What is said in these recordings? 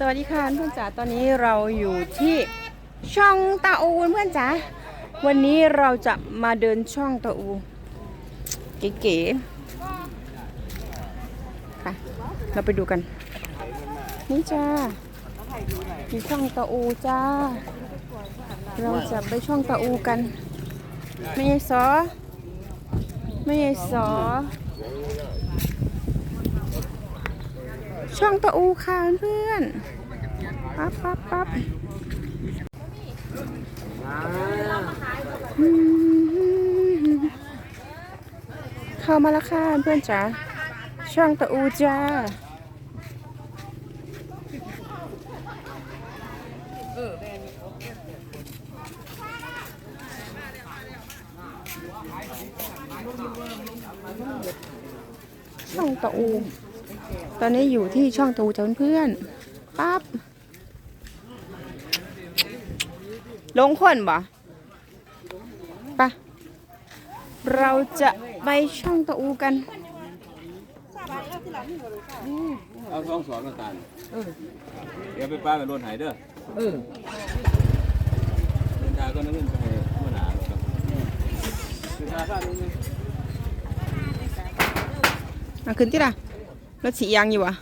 สวัสดีค่ะเพื่อนจ๋าตอนนี้เราอยู่ที่ช่องตาอูเพื่อนจ๋าวันนี้เราจะมาเดินช่องตาอูเก๋ๆค่ะเราไปดูกัน นี่จ้ามีช่องตาอูจ้า เราจะไปช่องตาอูกันไม่ใช่สอไม่ใช่สอ ช่องตะอูค่ะเพื่อนปั๊บปั๊บปั๊บเข้ามาแล้วค่ะเพื่อนจ๋าช่องตะอูจ้าช่องตะอู ตอนนี้อยู่ที่ช่องตูจ้าเพื่อนๆปั๊บลงคนบ่ปะเราจะไปช่องตะอูกันเอาท้องสองน้ำตาลเดี๋ยวไปป้าไปรถไหายเด้อเออเดินทางก็นั่งเงินไปให้เมื่อหนาครับเดินทางข้างนึงมาขึ้นที่ละ รถสียางอยู่วะ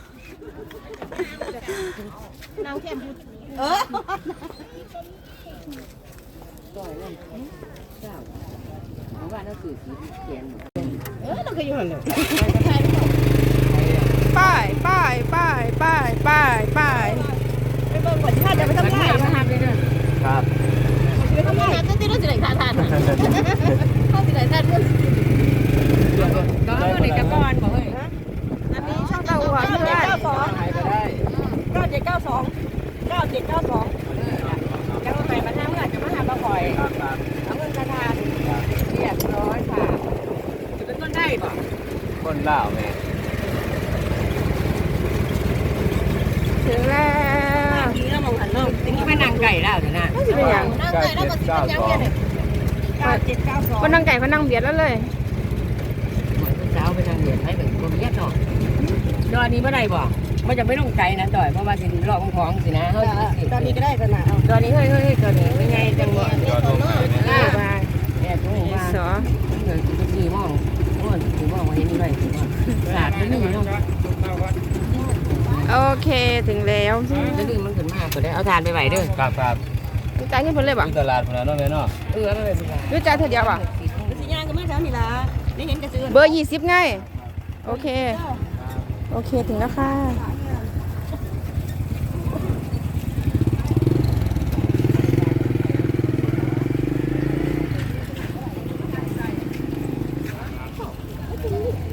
ว่านั่นคือสีเขียนป้ายป้ายป้ายป้ายป้ายป้ายถ้าจะไปทำงานมาทำเลยเด้อครับไปทำงานก็ที่รู้สึกทานทานเขาสิไหนทานเพื่อนก็เด็กกระก้อนบอกเฮ้ย อันนี้ช่องตะอูค่ะ เพื่อนไหนก็ได้เก้าเจ็ดเก้าสองเก้าเจ็ดเก้าสองจะมาใหม่มาทำงานจะมาหามาปล่อยครับครับเอาเงินมาทานเรียบร้อยค่ะจะเป็นต้นได้ป่ะคนล่าวแม่ถึงแล้วทีนี้เรามองหันเริ่มทีนี้ไปนั่งไก่แล้วเดี๋ยวนะไม่ใช่เป็นอย่างเก้าเจ็ดเก้าสองเก้าเจ็ดเก้าสองก็นั่งไก่ก็นั่งเบียดแล้วเลยเช้าไปทางเหนือให้แบบกลมยัดหน่อย ดอยนี้เมื่อไรบอกมันจะไม่ลงไกลนะดอยเพราะว่าสิรอบของสินะตอนนี้ก็ได้ขนาดดอยนี้เฮ้ยเฮ้ยตอนนี้เป็นไงจังหวะจอดลงมาอ่าแอบตรงว่าสอเงินสี่มองมองสี่มองมาเห็นด้วยสี่มองตลาดไม่มีเนาะโอเคถึงแล้วจะลืมมันขึ้นมากก็ได้เอาทานไปไหวเด้อครับครับรู้จักเงินเพิ่นเลยบ่ที่ตลาดพนันเนาะแม่เนาะเออไม่เป็นไรรู้จักเธอเดียวบ่สิยางก็มาเช้านี่ละได้เห็นกระซื้อเบอร์ยี่สิบไงโอเค โอเคถึงแล้วค่ะ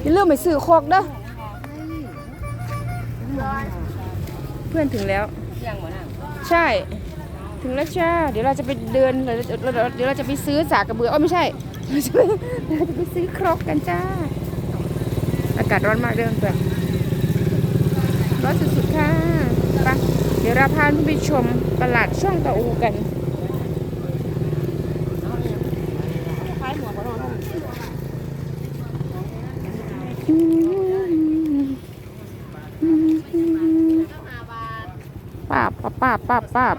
อย่าลืมไปซื้อโคกเด้อเพื่อนถึงแล้ว ใช่ ถึงแล้วจ้า เดี๋ยวเราจะไปเดินเดี๋ยวเราเดี๋ยวเราจะไปซื้อสากกระเบืออ๋อไม่ใช่เราจะไปซื้อครกกันจ้า อากาศร้อนมากเดินไปร้อนสุดๆค่ะไป เดี๋ยวเราพาไปชมตลาดช่องตะอูกันป้าบป้าบป้าบป้าบป้าบ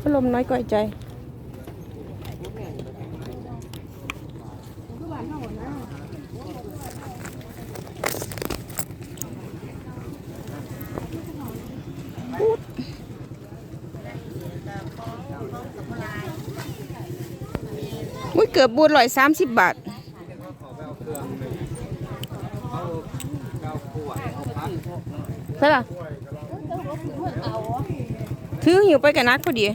พัดลมน้อยก่อยใจ กือบบูดร้อยสามสิบบาทใช่ล่ะถือหิวไปกับนัดพอดี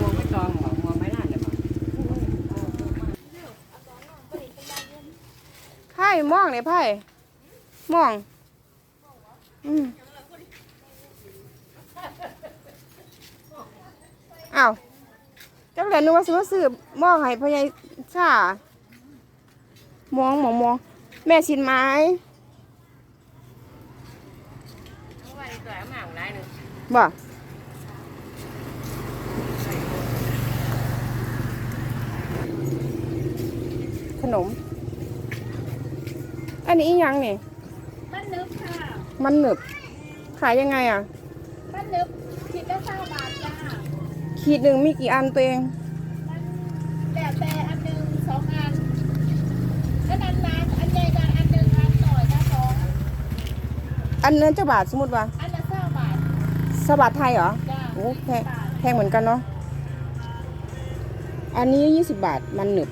มองไม่จองมองไม่น่าเลย ไพ่ม่องเนี่ยไพ่ม่อง อืมอ้าวจักแหลนึกว่าซื้อซื้อม่องให้พ่อใหญ่ซ่ามองมองมอง แม่สินไม้บ่ขนม อันนี้อีหยังนี่บ้านนึบค่ะมันหนึบ ขายยังไงอะบ้านนึบคิดได้เศร้าบาทจ้าขีดหนึ่งมีกี่อันตัวเองแต่แต่อันหนึ่งสองอันก็นานนานอันใหญ่กันอันหนึ่งอันหน่อยนะสองอันนั้นจะบาทสมมติว่าอันละเศร้าบาทสบาทไทยเหรอจ้าโอ้แพงแพงเหมือนกันเนาะอันนี้ยี่สิบบาทมันหนึบ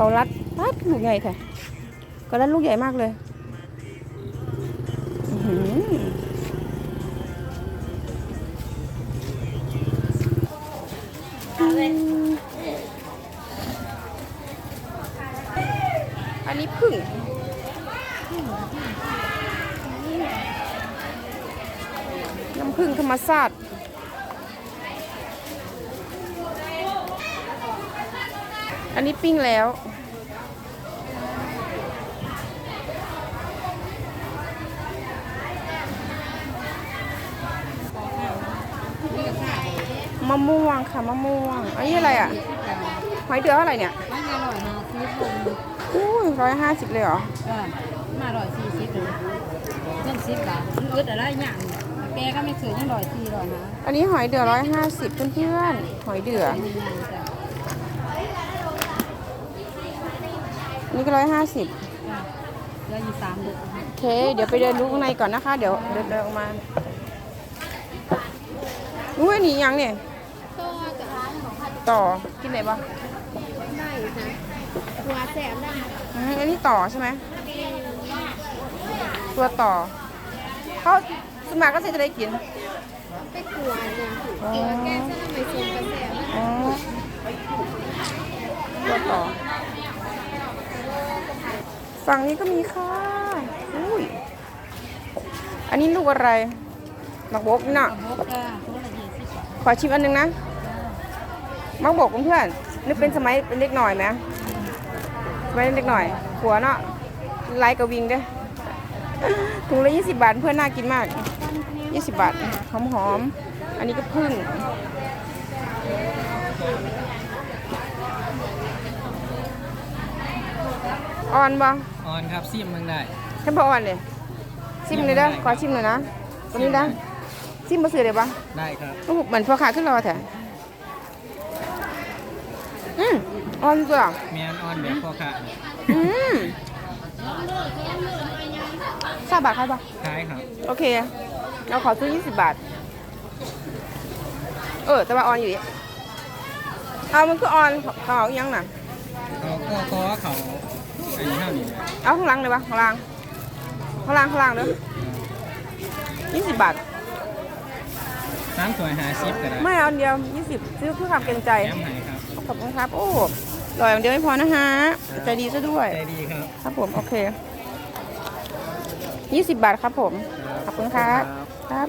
เกาลัดปัดลูกใหญ่ค่ะเกาลัดลูกใหญ่มากเลยอันนี้พึ่งน้ำผึ้งธรรมชาติ อันนี้ปิ้งแล้ว มะม่วงค่ะมะม่วง อันนี้อะไรอะหอยเดือเท่าไหร่เนี่ยไม่อร่อยนะซื้อผมอุ้ยร้อยห้าสิบเลยเหรอก็มาอร่อยสี่สิบเลยเงินสิบบาทมันอึดอะไรอย่างแกก็ไม่เคยยังอร่อยสี่อร่อยนะอันนี้หอยเดือร้อยห้าสิบเพื่อนๆหอยเดือ มีงา นจ้ะอันนี่ก็ร้อยห้าสิบเหลืออยู่สามเดือนโอเค เดี๋ยวไปเดินดูข้างในก่อนนะคะ เดี๋ยวเดินเดินออกมาอุ้ยอันนี่ยังเนี่ยตัวกับร้านของพันต่อกินไหนบ้างได้นะตัวแสบได้อืมอันนี้ต่อใช่ไหมตัวต่อเขาสวนมัครก็จะได้กินไปกลัวเนี่ยตัวแก้จะทำไมชมกระแสอ๋อตัวต่อ ฝั่งนี้ก็มีค่ะอุ้ยอันนี้ลูกอะไรหมักบกนี่น่ะโบกก็ทุกละยี่สิบบาทขอชิมอันหนึงนะมักบอกเพื่อนๆนึกเป็นสมัยเป็นเล็กหน่อยไหมสมัยเล็กหน่อย หัวเนาะไลค์กับวิงเด้อถุงละยี่สิบบาทเพื่อนน่ากินมากยี่สิบบาทหอมหอมๆอันนี้ก็พึ่ง อ่อนบ่ออนครับซีมเมืองได้ฉันบอกอ่อนเลยชิมเลยเด้อขอชิมหน่อยนะตัวนี้นะชิมมาซื้อเลยปะได้ครับโอ้โหเหมือนพอขาขึ้นรอแถะอืมอ่อนตัวแมนออนแบบพ่อค้าอืมทราบบาทใครปะขายครับโอเค เราขอซื้อ20บาท เออแต่ว่าออนอยู่ดิเอามันคือออนเขาเอาอีหยังน่ะเขาก็คอเขา อันนี้เท่านี้เลยเอาข้างหล่างเลยปะข้างหล่างข้างหล่างข้างหล่างเด้อ20บาทสามถ้วยหาซิปก็ได้ไม่เอาอันเดียว20ซื้อเพื่อความเกรงใจแถมให้ครับ ขอบคุณครับ โอ้อร่อยอย่างเดียวไม่พอนะฮะ ใจดีซะด้วย ใจดีครับ ครับผม โอเค 20 บาทครับผม ขอบคุณครับ ครับ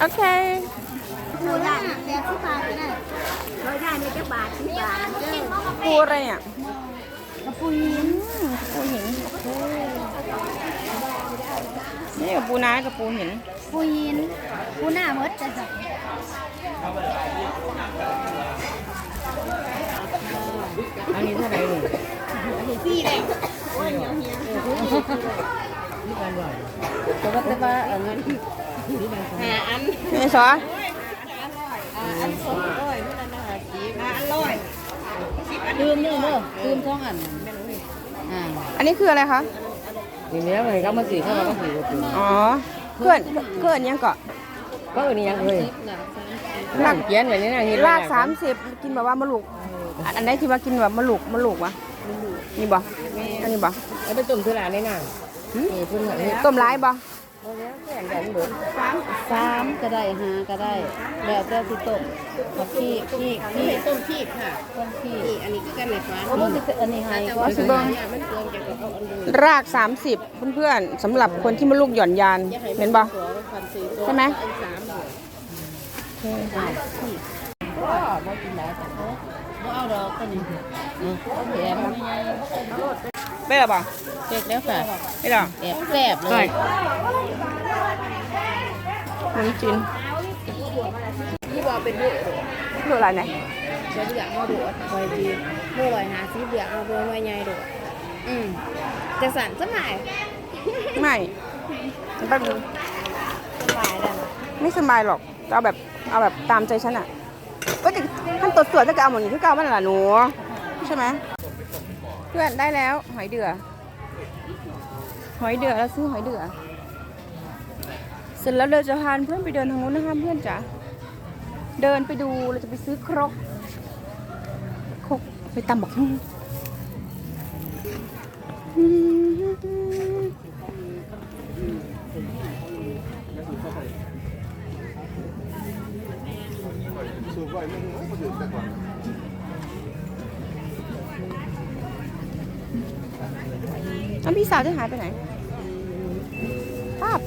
โอเค ดูละแสบที่ปากนะร้อยได้ในกระบาทที่บาทเจ้าปูอะไรเนี่ยกระปุยอืมปูหินนี่กับปูน้ากับปูหินปุยนปูหน้ามดจะจับอันนี้เท่าไหร่นี่พี่เลยนี่อร่อยแต่ว่าแต่ว่าเอาเงินหาอันนี่ซอ อันสองร้อยนี่ละนะสิบอันร้อยลืมเด้อเด้อลืมท้องอันอ่าอันนี้คืออะไรคะ นี่เนี้ยมันก็มาสีเข้ามาก็สีก็สีอ๋อเพื่อนเพื่อนยังเกาะก็อันนี้ยังเลยรากเขียนไว้นี่นะเห็นรากสามสิบกินแบบว่ามะลุกอันอันไหนที่ว่ากินแบบมะลุกมะลุกวะนี่บ่อันนี้บ่แล้วไปต้มเท่าไหร่ในน่ะนี่เพิ่งแบบนี้ต้มร้ายบ่แข่งกันเบิด สามก็ได้ห้าก็ได้ แล้วแต่ที่ต้มกับพี่พี่พี่ต้มขี้ค่ะต้มพี่นี่อันนี้ก็กันในฟ้าโอ้โหอันนี้ให้ก็ว่าสิเบิ่งมันเกินจากเอาอันดูรากสามสิบเพื่อนๆสำหรับคนที่มะลุกหย่อนยานเห็นบ่ตัวพันสี่ตัวใช่ไหมอันสามหัวโอ้ก็บ่กินได้แต่บ่เอาดอกตัวนี้เอาแถมไม่ไงได้หรอป่ะ เสร็จแล้วค่ะได้หรอแอบแซ่บเลยน้ำจีนนี่ว่าเป็นลูกดูอะไรไหนเดี๋ยวเดือดมาโดดคอยดีโม่ลอยหาซีเดือดมาโดนไว้ใหญ่โดดอืมจะสั่นสักหน่อยไม่แป๊บนึงสบายแล้วนะไม่สบายหรอกเอาแบบเอาแบบตามใจฉันอะก็จะท่านตัวสวยถ้าเกิดเอาหมดนี้คือเก่ามันล่ะหนูใช่ไหมเพื่อนได้แล้วหอยเดือ หอยเดือแล้วซื้อหอยเดือเสร็จแล้วเราจะพาเพื่อนไปเดินทางนู้นนะคะเพื่อนจ๋าเดินไปดูเราจะไปซื้อครกครกไปตำบักหุ่งแล้วพี่สาวจะหายไปไหนภาพ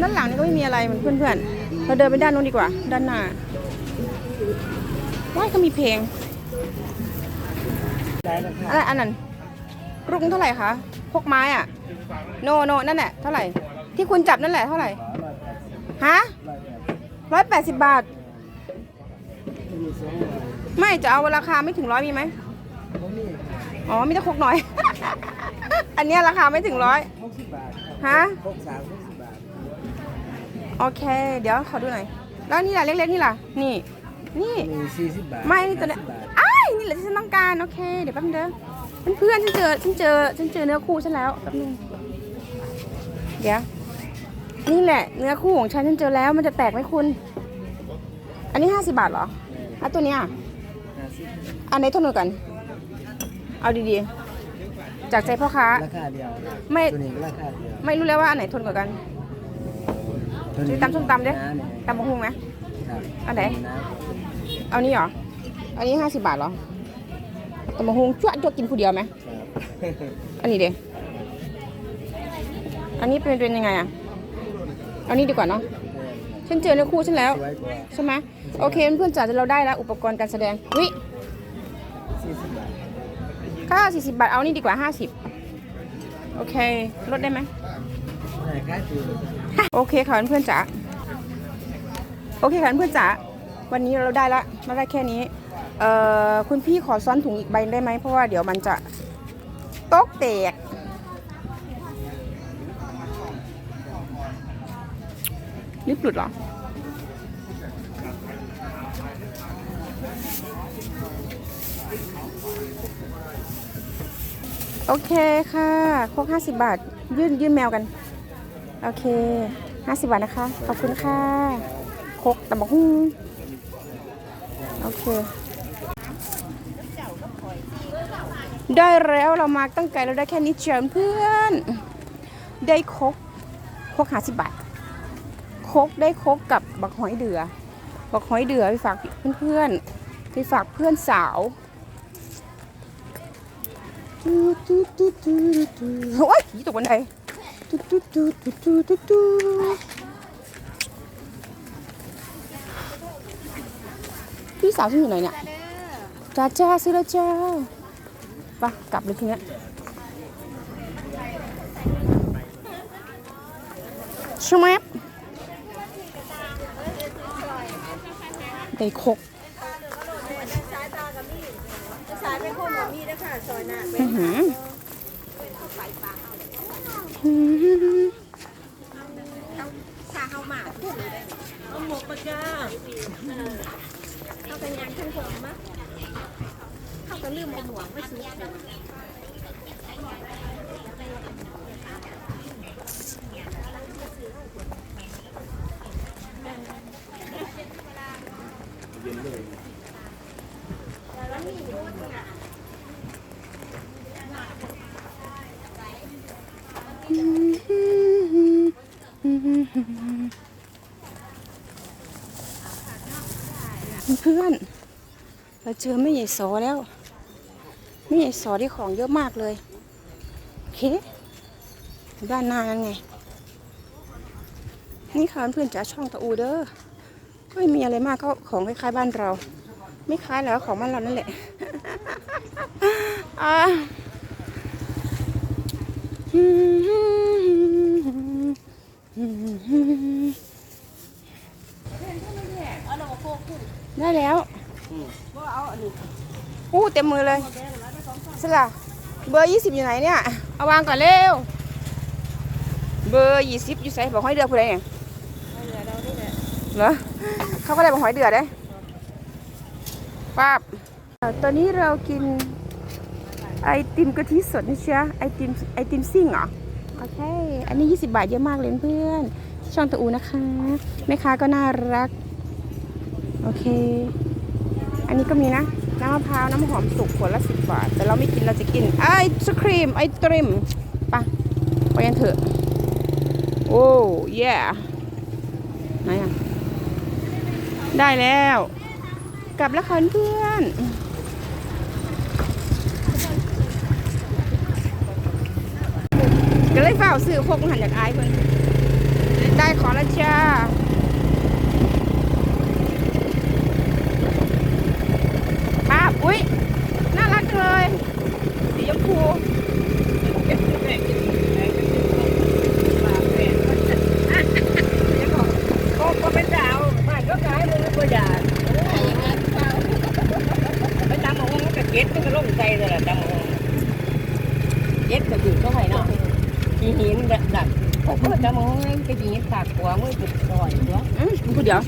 ด้านหลังนี่ก็ไม่มีอะไรเหมือนเพื่อนๆ เราเดินไปด้านนู้นดีกว่า ด้านหน้าว้ายก็มีเพลงอะไรอันนั้นกรุงเท่าไหร่คะพกไม้อะโนโนนั่นแหละเท่าไหร่ ที่คุณจับนั่นแหละเท่าไหร่ ฮะร้อยแปดสิบบาท ไม่จะเอาราคาไม่ถึงร้อยมีไหม อ๋อมีแต่ครกน้อย อันเนี้ยราคาไม่ถึงร้อย หกสิบบาทฮะ หกสามหกสิบบาทโอเค เดี๋ยวขอดูหน่อย แล้วนี่ล่ะเล็กๆนี่ล่ะ นี่ นี่ มีสี่สิบบาทไม่นี่ตัวเนี้ยอ้ายนี่แหละที่ฉันต้องการ โอเค เดี๋ยวแป๊บนึงเด้อเพื่อนๆฉันเจอ ฉันเจอ ฉันเจอเนื้อคู่ฉันแล้วแป๊บนึงเดี๋ยว นี่แหละ เนื้อคู่ของฉันฉันเจอแล้ว มันจะแตกไหมคุณ อันนี้ห้าสิบาทเหรออะตัวเนี้ย ห้าสิบอันไหนทนกว่ากัน เอาดีๆ จากใจพ่อค้า ราคาเดียวไม่ ตัวนี้ก็ราคาเดียวไม่รู้แล้วว่าอันไหนทนกว่ากันตัวนี้ตำส้มตำดิน้าเนี่ยตำบักหุ่งไหม ครับอันไหนน้าเอานี้เหรอ อันนี้ห้าสิบาทเหรอตำบักหุ่งจ้วจ้วกินผู้เดียวไหม ครับ อันนี้เด้อันนี้เป็นเป็นยังไงอะ เอานี้ดีกว่าเนาะ ฉันเจอเนื้อคู่ฉันแล้ว สวยกว่า ใช่ไหมโอเคเพื่อนๆจ๋าเราได้แล้วอุปกรณ์การแสดงวิสี่สิบบาท ค่าสี่สิบบาท เอานี่ดีกว่าห้าสิบโอเค ลดได้ไหม โอเคค่ะเพื่อนจ๋า โอเคค่ะเพื่อนจ๋า วันนี้เราได้ละเราได้แค่นี้ เอ่อ คุณพี่ขอซ้อนถุงอีกใบได้ไหม เพราะว่าเดี๋ยวมันจะตกแตก ลิปหลุดเหรอ โอเคค่ะโคกห้าสิบบาท ยื่นยื่นแมวกัน โอเคห้าสิบบาทนะคะ ขอบคุณค่ะโคกตำบักหุ่งโอเค ได้แล้วเรามาตั้งไกลเราได้แค่นี้เชียวเพื่อน ได้โคกโคกห้าสิบบาทโคกได้โคกกับบักหอยเดือบักหอยเดือไปฝากเพื่อนๆไปฝากเพื่อนสาว โอ้ยผีตกบันไดพี่สาวฉันอยู่ไหนเนี่ยจ้าจ้าซื้อแล้วจ้าไปกลับเลยทีเนี้ยชวบได้ครก สาเป็นคนแบบนี้นะคะซอยหน้าอื้อหืออื้อหือถ้าเขาหมาขึ้นเลยเอาหมกปะจ้าเอาเป็นยางขึ้นผมมะเขาก็ลืมเอาหมวกมาซื้อเเพื่อนเราเจอแม่ใหญ่สอแล้วแม่ใหญ่สอที่ของเยอะมากเลยโอเคด้านหน้านั่นไง นี่ค่ะเพื่อนจ๋าช่องตะอูเด้อไม่มีอะไรมากก็ของคล้ายๆบ้านเรา ไม่คล้ายแล้วของบ้านเรานั่นแหละอ่า ได้แล้วอู้เต็มมือเลยสละเบอร์ยี่สิบอยู่ไหนเนี่ย เอาวางก่อนเร็ว เบอร์ยี่สิบอยู่ใส่บอกห้อยเดือผู้ใดเนี่ยเหรอเขาก็ได้บอกหอยเดือได้ป้าบตอนนี้เรากินไอติมกะทิสดนะเชียไอติมไอติมซิ่งเหรอ โอเค อันนี้ 20 บาทเยอะมากเลยเพื่อนที่ช่องตะอูนะคะ แม่ค้าก็น่ารัก โอเค อันนี้ก็มีนะ น้ำมะพร้าว น้ำหอมสุกขวดละสิบบาท แต่เราไม่กินเราจะกินไอศครีมไอตริมปะไปกันเถอะ โอ้ย yeah ไหนอะได้แล้ว กลับแล้วค่ะเพื่อน ก็เลยเฝ้าซื้อพวกหันจากอายเพื่อนได้ขอละจ้าป้าอุ้ยน่ารักเลยสีชมพู ก็ก็เป็นดาวบ้านก็ขายมึงก็อย่าไปตามหมองมันก็เก็ตมันก็ลงใจเลยล่ะตามหมองเก็ตก็อยู่ก็ไหวเนาะหินหินดักดั ก็จะมองมันไปยิงตากหัวมือจุดก่อนตัวอืมพูดเดี๋ยว